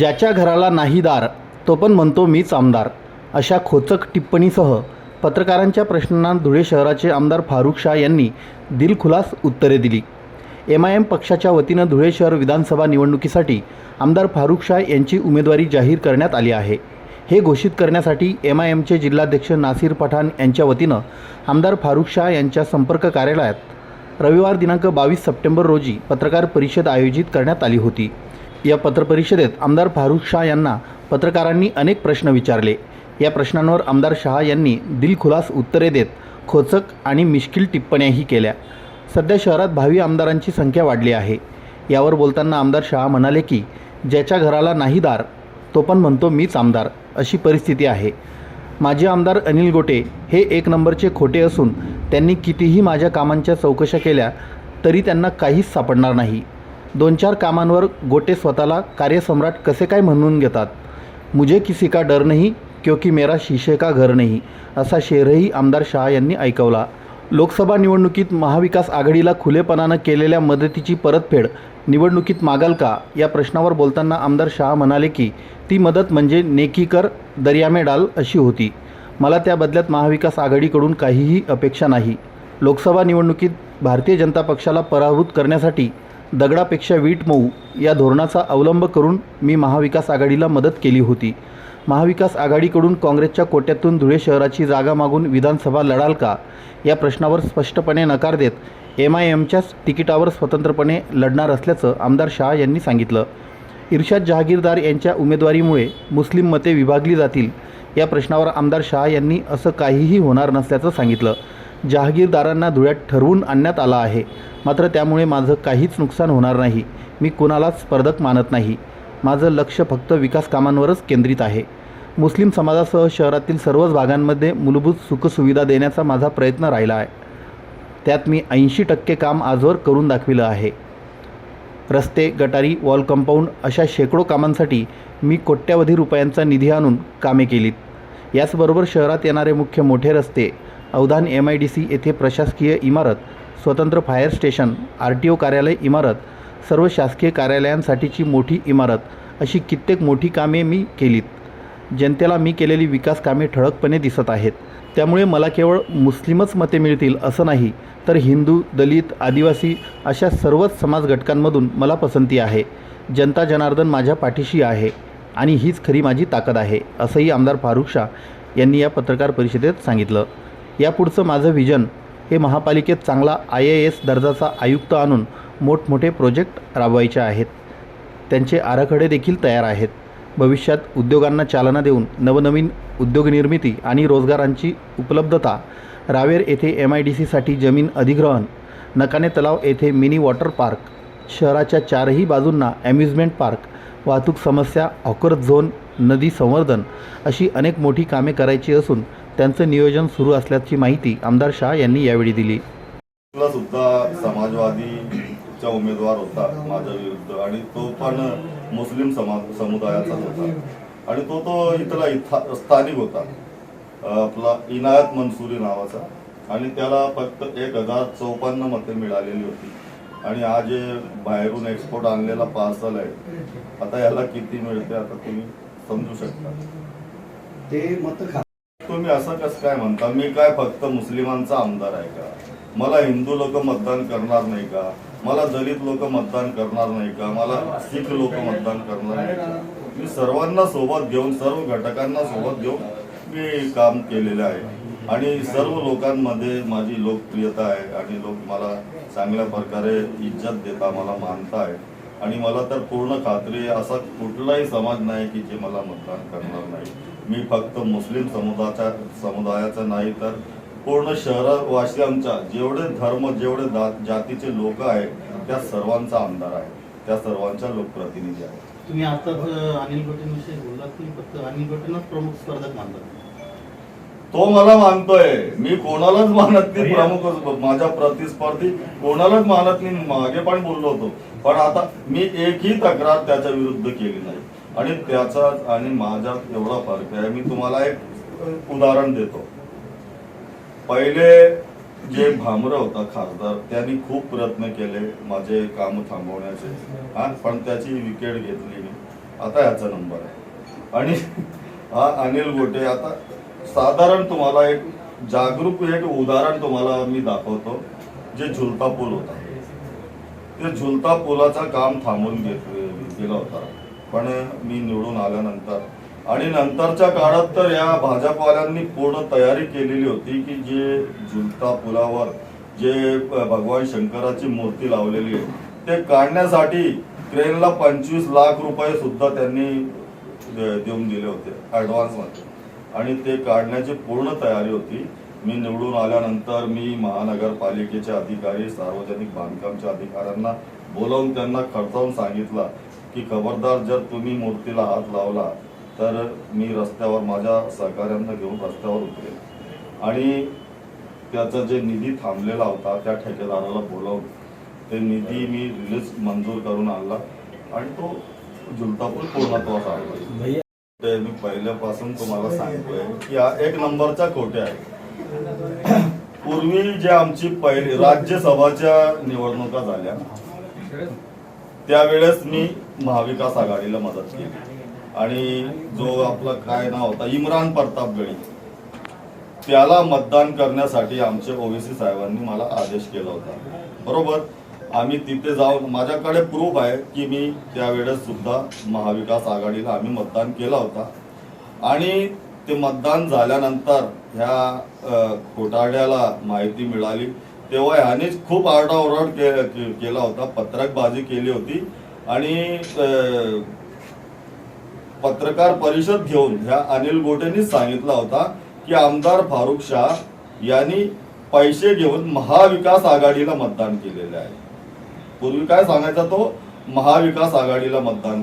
ज्याच्या घराला नाही दार तो पण म्हणतो मीच आमदार अशा खोचक टिप्पणीसह पत्रकारांच्या प्रश्नांना धुळे शहराचे आमदार फारुख शाह यांनी दिलखुलास उत्तरे दिली. एम आय एम पक्षाच्या वतीनं धुळे शहर विधानसभा निवडणुकीसाठी आमदार फारुख शाह यांची उमेदवारी जाहीर करण्यात आली आहे. हे घोषित करण्यासाठी एम आय एमचे जिल्हाध्यक्ष नासिर पठाण यांच्या वतीनं आमदार फारुख शाह यांच्या संपर्क कार्यालयात रविवार दिनांक बावीस सप्टेंबर रोजी पत्रकार परिषद आयोजित करण्यात आली होती. या पत्रपरिषदेत आमदार फारुख शाह यांना पत्रकारांनी अनेक प्रश्न विचारले. या प्रश्नांवर आमदार शहा यांनी दिलखुलास उत्तरे देत खोचक आणि मिश्किल टिप्पण्याही केल्या. सध्या शहरात भावी आमदारांची संख्या वाढली आहे. यावर बोलताना आमदार शहा म्हणाले की ज्याच्या घराला नाही दार तो पण म्हणतो मीच आमदार अशी परिस्थिती आहे. माजी आमदार अनिल गोटे हे एक नंबरचे खोटे असून त्यांनी कितीही माझ्या कामांच्या चौकशा केल्या तरी त्यांना काहीच सापडणार नाही. दोन चार कामांवर गोटे स्वतःला कार्यसम्राट कसे काय म्हणून घेतात? मुझे किसी का डर नाही क्योंकि मेरा शिशे का घर नहीं असा शेरही आमदार शहा यांनी ऐकवला. लोकसभा निवडणुकीत महाविकास आघाडीला खुलेपणानं केलेल्या मदतीची परतफेड निवडणुकीत मागाल का? या प्रश्नावर बोलताना आमदार शहा म्हणाले की ती मदत म्हणजे नेकी कर दर्यामे डाल अशी होती. मला त्या बदल्यात महाविकास आघाडीकडून काहीही अपेक्षा नाही. लोकसभा निवडणुकीत भारतीय जनता पक्षाला पराभूत करण्यासाठी दगडापेक्षा वीट मऊ या धोरणाचा अवलंब करून मी महाविकास आघाडीला मदत केली होती. महाविकास आघाडीकडून काँग्रेसच्या कोट्यातून धुळे शहराची जागा मागून विधानसभा लढाल का? या प्रश्नावर स्पष्टपणे नकार देत एम आय एमच्याच तिकिटावर स्वतंत्रपणे लढणार असल्याचं आमदार शहा यांनी सांगितलं. इर्शाद जहागीरदार यांच्या उमेदवारीमुळे मुस्लिम मते विभागली जातील. या प्रश्नावर आमदार शहा यांनी असं काहीही होणार नसल्याचं सांगितलं. जहागीरदारांना धुळ्यात ठरवून आणण्यात आला आहे. मात्र त्यामुळे माझं काहीच नुकसान होणार नाही. मी कुणालाच स्पर्धक मानत नाही. माझं लक्ष फक्त विकास कामांवरच केंद्रित आहे. मुस्लिम समाजासह शहरातील सर्वच भागांमध्ये मूलभूत सुखसुविधा देण्याचा माझा प्रयत्न राहिला आहे. त्यात मी ऐंशी टक्के काम आजवर करून दाखविलं आहे. रस्ते गटारी वॉल कंपाऊंड अशा शेकडो कामांसाठी मी कोट्यावधी रुपयांचा निधी आणून कामे केलीत. याचबरोबर शहरात येणारे मुख्य मोठे रस्ते Awadhan M I D C येथे प्रशासकीय इमारत स्वतंत्र fire station R T O कार्यालय इमारत सर्व शासकीय कार्यालयांसाठीची मोठी इमारत अशी कित्येक मोठी कामे मी केलीत. जनतेला मी केलेली विकास कामे ठळकपणे दिसत आहेत. त्यामुळे मला केवळ मुस्लिमच मते मिळतील असं नाही तर हिंदू दलित आदिवासी अशा सर्वच समाज घटकांमधून मला पसंती आहे. जनता जनार्दन माझ्या पाठीशी आहे आणि हीच खरी माझी ताकद आहे असंही आमदार फारुख शाह यांनी या पत्रकार परिषदेत सांगितलं. यापुढचं माझं व्हिजन हे महापालिकेत चांगला आय ए एस दर्जाचा आयुक्त आणून मोठमोठे प्रोजेक्ट राबवायचे आहेत. त्यांचे आराखडे देखील तयार आहेत. भविष्यात उद्योगांना चालना देऊन नवनवीन उद्योगनिर्मिती आणि रोजगारांची उपलब्धता रावेर येथे एम आय डी सीसाठी जमीन अधिग्रहण नकाने तलाव येथे मिनी वॉटर पार्क शहराच्या चारही बाजूंना ॲम्युजमेंट पार्क वाहतूक समस्या ऑकर झोन नदी संवर्धन अशी अनेक मोठी कामे करायची असून त्यांचं नियोजन सुरू असल्याची माहिती आमदार शाह यांनी यावेळी दिली. सुद्धा समाजवादीचा उमेदवार होता माझ्या विरुद्ध आणि तो पण मुस्लिम समाज समुदायाचा होता. आणि तो तो इथला इथा स्थानिक होता. आपला इनायत मनसुरी नावाचा आणि त्याला फक्त एक हजार चौपन्न मते मिळालेली होती. आणि आज जे बाहेरून एक्सपोर्ट आणलेला पार्सल आहे आता याला किती मिळते आता तुम्ही समजू शकता. ते मत खा तुम्ही असं कसं काय म्हणता? मी काय फक्त मुस्लिमांचा आमदार आहे का? मला हिंदू लोक मतदान करणार नाही का? मला दलित लोक मतदान करणार नाही का? मला शीख लोक मतदान करणार नाही का? मी सर्वांना सोबत घेऊन सर्व घटकांना सोबत घेऊन मी काम केलेलं आहे. आणि सर्व लोकांमध्ये माझी लोकप्रियता आहे आणि लोक मला चांगल्या प्रकारे इज्जत देता मला मानताय आणि मला तर पूर्ण खात्री आहे असा कुठलाही समाज नाही की जे मला मतदान करणार नाही. मी फक्त मुस्लिम समुदायाचा समुदायाचा नाही तर पूर्ण शहरवासियांच्या जेवढे धर्म जेवढे जातीचे लोक आहेत त्या सर्वांचा आमदार आहे. त्या सर्वांचा लोकप्रतिनिधी आहे तुम्ही आताच अनिल गोटेंविषयी बोललात की फक्त अनिल गोटेंनाच प्रमुख स्पर्धक मानतात. तो मला मानतोय. मी कोणालाच मानत नाही प्रमुख माझ्या प्रतिस्पर्धी कोणालाच मानत नाही. मागे पण बोललो होतो. पण आता मी एकही तक्रार त्याच्या विरुद्ध केली नाही. आणि त्याचा आणि माझ्यात एवढा फरक आहे. मी तुम्हाला एक उदाहरण देतो. पहिले जे भामर होता खासदार त्यांनी खूप प्रयत्न केले माझे काम थांबवण्याचे. पण त्याची विकेट घेतली मी आता ह्याचा नंबर आहे. आणि हा अनिल गोटे आता साधारण तुम्हाला एक जागरूक एक उदाहरण तुम्हाला मी दाखवतो जे झुलता पूल होता. ते झुलता पुलाचं काम थांबून घेत गेला होता. पण मी निवडून आल्यानंतर. आणि नंतरच्या काळात तर या भाजपवाल्यांनी पूर्ण तयारी केलेली होती की जे झुलता पुलावर जे भगवान शंकराची मूर्ती लावलेली आहे ते काढण्यासाठी क्रेनला पंचवीस लाख रुपये सुद्धा त्यांनी देऊन दिले होते ॲडव्हान्समध्ये आणि ते काढण्याची पूर्ण तयारी होती. मी निवडून आल्यानंतर मी महानगरपालिकेचे अधिकारी सार्वजनिक बांधकामच्या अधिकाऱ्यांना बोलावून त्यांना खर्चावून सांगितलं की खबरदार जर तुम्ही मूर्तीला हात लावला तर मी रस्त्यावर माझ्या सहकाऱ्यांना घेऊन रस्त्यावर उतरेल आणि त्याचा जे निधी थांबलेला होता त्या ठेकेदाराला बोलावून ते निधी मी रिलीज मंजूर करून आणला आणि तो झुलतापूर पूर्णत्वास आणला ते मी पहिल्यापासून तुम्हाला सांगतोय की हा एक नंबरचा खोट्या आहे? पूर्वी जे आमची पहिली राज्यसभाच्या निवडणुका झाल्या त्यावेळेस मी महाविकास आघाडीला मदत केली. आणि जो आपला काय नाव होता इम्रान प्रताप गळी त्याला मतदान करण्यासाठी आमचे ओबीसी साहेबांनी मला आदेश केला होता. बरोबर? आम्ही तिथे जाऊन माझ्याकडे प्रूफ आहे की मी त्यावेळेस सुद्धा महाविकास आघाडीला आम्ही मतदान केला होता. आणि ते मतदान झाल्यानंतर ह्या खोटाड्याला माहिती मिळाली. तेव्हा ह्यानेच खूप आरडाओरड के, के, केला होता. पत्रकबाजी केली होती. आणि पत्रकार परिषद घेऊन ह्या अनिल गोटेंनीच सांगितला होता की आमदार फारुख शाह यांनी पैसे घेऊन महाविकास आघाडीला मतदान केलेले आहे. पूर्वी काय सांगायचा तो? महाविकास आघाडीला मतदान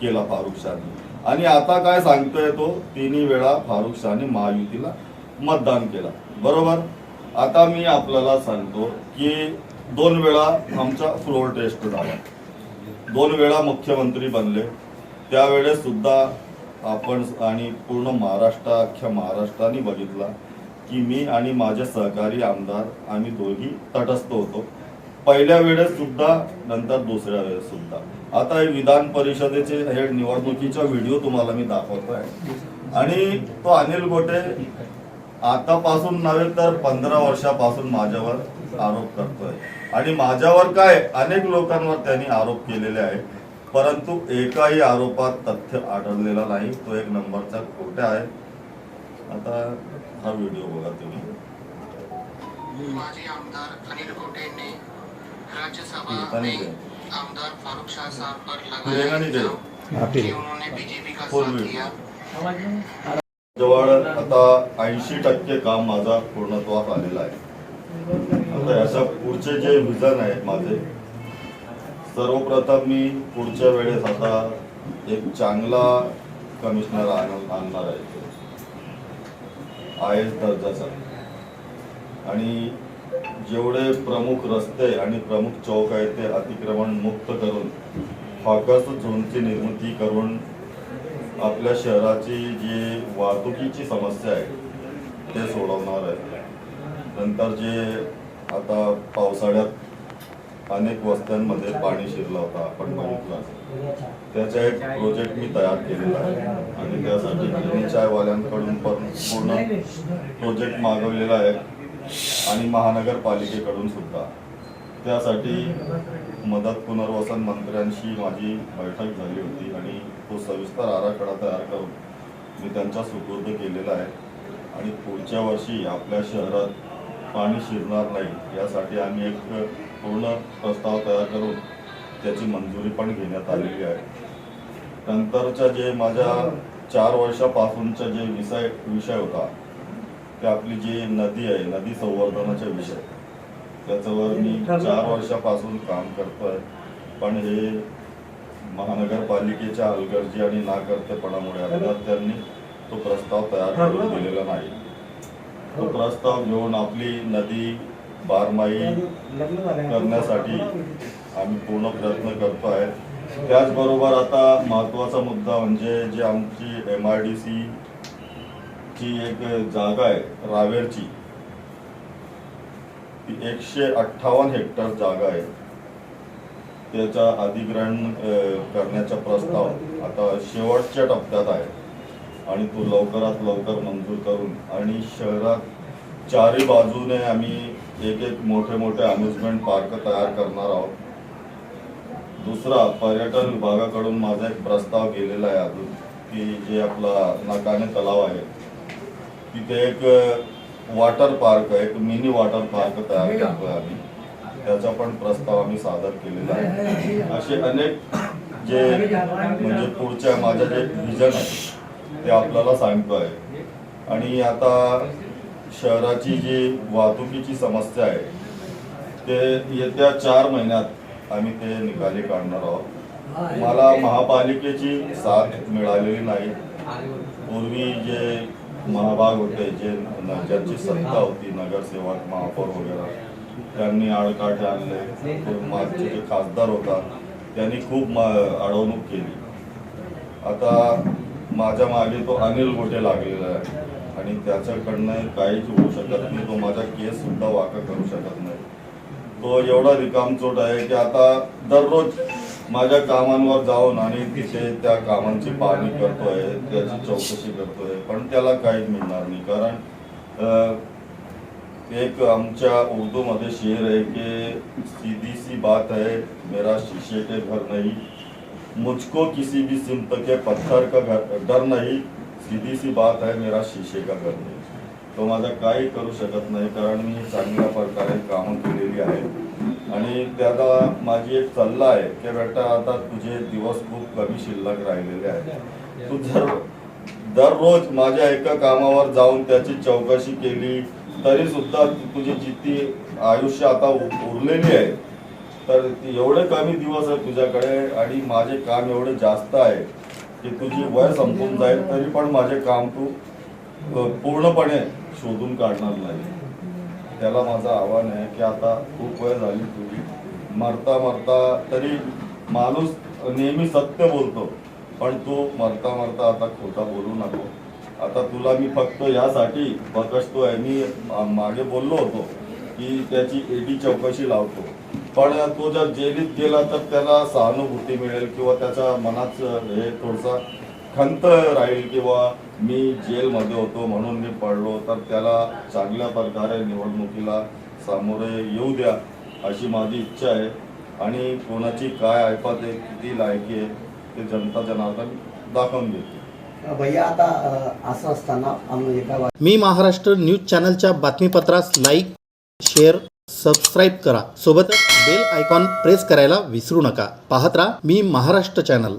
केला फारुख शाहने. आणि आता काय सांगतोय तो? तिन्ही वेळा फारुख शाहने महायुतीला मतदान केलं. बरोबर? आता मी आपल्याला सांगतो की दोन वेळा आमचा फ्लोर टेस्ट झाला. दोन वेळा मुख्यमंत्री बनले. त्यावेळेस सुद्धा आपण आणि पूर्ण महाराष्ट्र अख्ख्या महाराष्ट्राने बघितला की मी आणि माझे सहकारी आमदार आम्ही दोघी तटस्थ होतो. पहिल्या वेळेस सुद्धा नंतर दुसऱ्या वेळेस सुद्धा. आता हे विधान परिषदेचे हे निवडणुकीचा व्हिडिओ तुम्हाला मी दाखवतो आहे आणि तो अनिल गोटे आतापासून नव्हे तर पंधरा वर्षापासून माझ्यावर आरोप करतोय. आणि माझ्यावर काय अनेक लोकांवर त्यांनी आरोप केलेले आहे परंतु एकाही आरोपात तथ्य आढळलेला नाही. तो एक नंबरचा खोटा आहे. आता हा व्हिडिओ बघा तुम्ही. माजी आमदार अनिल गोटे ने राज्यसभा रेंगानी में दे। आमदार फारूक शाह साहब पर लगाया. कि उन्होंने बीजेपी का साथ। दिया. जवळ आता ऐंशी टक्के काम माझा पूर्णत्वास आलेला आहे. आता याच्या पुढचे जे विजन आहे माझे सर्वप्रथम मी पुढच्या वेळेस आता एक चांगला कमिशनर आण- आणणार आहे. आय एस दर्जाचा. आणि जेवढे प्रमुख रस्ते आणि प्रमुख चौक आहेत ते अतिक्रमण मुक्त करून हॉकर्स झोनची निर्मिती करून आपल्या शहराची जी वाहतुकीची समस्या आहे ते सोडवणार आहे. नंतर जे आता पावसाळ्यात अनेक वस्त्यांमध्ये पाणी शिरलं होतं आपण बघितलं. त्याचा एक प्रोजेक्ट मी तयार केलेला आहे. आणि त्यासाठी चायवाल्यांकडून पण पूर्ण प्रोजेक्ट मागवलेला आहे. आणि महानगरपालिकेकडून सुद्धा. त्यासाठी मदत पुनर्वसन मंत्र्यांशी माझी बैठक झाली होती आणि तो सविस्तर आराखडा तयार करून मी त्यांच्या सुपूर्द केलेला आहे. आणि पुढच्या वर्षी आपल्या शहरात पाणी शिरणार नाही यासाठी आम्ही एक पूर्ण प्रस्ताव तयार करून त्याची मंजुरी पण घेण्यात आलेली आहे. नंतरच्या जे माझ्या चार वर्षापासूनचा जे विषय विषय होता ते आपली जी नदी आहे नदी संवर्धनाचा विषय त्याच्यावर मी चार वर्षापासून काम करतोय. पण हे महानगरपालिकेच्या हलगर्जी आणि नाकर्तेपणामुळे अद्याप त्यांनी तो प्रस्ताव तयार करून दिलेला नाही. तो प्रस्ताव घेऊन आपली नदी बारमाही करण्यासाठी आम्ही पूर्ण प्रयत्न करतो आहे त्याचबरोबर आता महत्त्वाचा मुद्दा म्हणजे जे आमची एम आय डी सी ची एक जागा आहे रावेरची. एकशे अठ्ठावन्न हेक्टर जागा आहे. त्याचा अधिग्रहण करण्याचा प्रस्ताव आता शेवटच्या टप्प्यात आहे. आणि तो लवकरात लवकर मंजूर करून आणि शहरात चारही बाजूने आम्ही एक एक मोठे मोठे अम्युजमेंट पार्क तयार करणार आहोत. दुसरा पर्यटन विभागाकडून माझा एक प्रस्ताव गेलेला आहे अजून की जे आपला नाकाने तलाव आहे. तिथे एक वॉटर पार्क एक मिनी वॉटर पार्क तयार करतोय आम्ही. त्याचा पण प्रस्ताव आम्ही सादर केलेला आहे. असे अनेक जे म्हणजे पुढच्या माझं जे व्हिजन आहे ते आपल्याला सांगतोय आणि आता शहराची जी वाहतुकीची समस्या आहे ते येत्या चार महिन्यात आम्ही ते निकाली काढणार आहोत. मला महापालिकेची साथ मिळालेली नाही. पूर्वी जे महाभाग होते जे ज्यांची सत्ता होती नगरसेवक महापौर वगैरे त्यांनी आडकाठे आणले. मागचे जे खासदार होता त्यांनी खूप म- अडवणूक केली. आता माझ्या मागे तो अनिल गोटे लागलेला आहे आणि त्याच्याकडनं काहीच होऊ शकत नाही. तो माझा केस सुद्धा वाका करू शकत नाही. तो एवढा रिकामचोट आहे की आता दररोज माझ्या कामांवर जाऊन आणि तिथे त्या कामांची पाहणी करतोय त्याची चौकशी करतोय पण त्याला काहीच मिळणार नाही. कारण एक आमच्या उर्दूमध्ये शेर आहे की सीधी सी बात है मेरा शीशे के घर नाही. मुझको किसी भी सिमत के पत्थर का घर डर नाही. सीधी सी बात है मेरा शीशे का घर नाही. तो माझा काही करू शकत नाही कारण मी चांगल्या प्रकारे कामं केलेली आहेत. आणि त्याचा माझी एक सल्ला आहे की बेटा आता तुझे दिवस खूप कमी शिल्लक राहिलेले आहेत. तू जर दररोज माझ्या एका कामावर जाऊन त्याची चौकशी केली तरी सुद्धा तुझी जितकी आयुष्य आता उरलेली आहे तर एवढे कमी दिवस आहे तुझ्याकडे आणि माझे काम एवढे जास्त आहे की तुझी वय संपून जाईल तरी पण माझे काम तू पूर्णपणे शोधून काढणार नाही त्याला माझं आव्हान आहे की आता खूप वेळ झाली तुझी. मरता मरता तरी माणूस नेहमी सत्य बोलतो पण तू मरता मरता आता खोटा बोलू नको. आता तुला मी फक्त यासाठी बकसतोय मी मागे बोललो होतो की त्याची एडी चौकशी लावतो. पण तो जर जेलीत गेला तर त्याला सहानुभूती मिळेल किंवा त्याच्या मनात हे थोडसा खंत राहील किंवा मी जेलमध्ये होतो म्हणून मी पडलो तर त्याला चांगल्या प्रकारे निवडणुकीला सामोरे येऊ द्या अशी माझी इच्छा आहे. आणि कोणाची काय ऐपत आहे किती लायकी आहे ते जनता जनार्दन दाखवून घेते भैया आता अ, असं असताना आम्ही एका वा- मी महाराष्ट्र न्यूज चॅनलच्या बातमीपत्रास लाईक शेअर सबस्क्राईब करा. सोबतच बेल आयकॉन प्रेस करायला विसरू नका. पाहत राहा मी महाराष्ट्र चॅनल.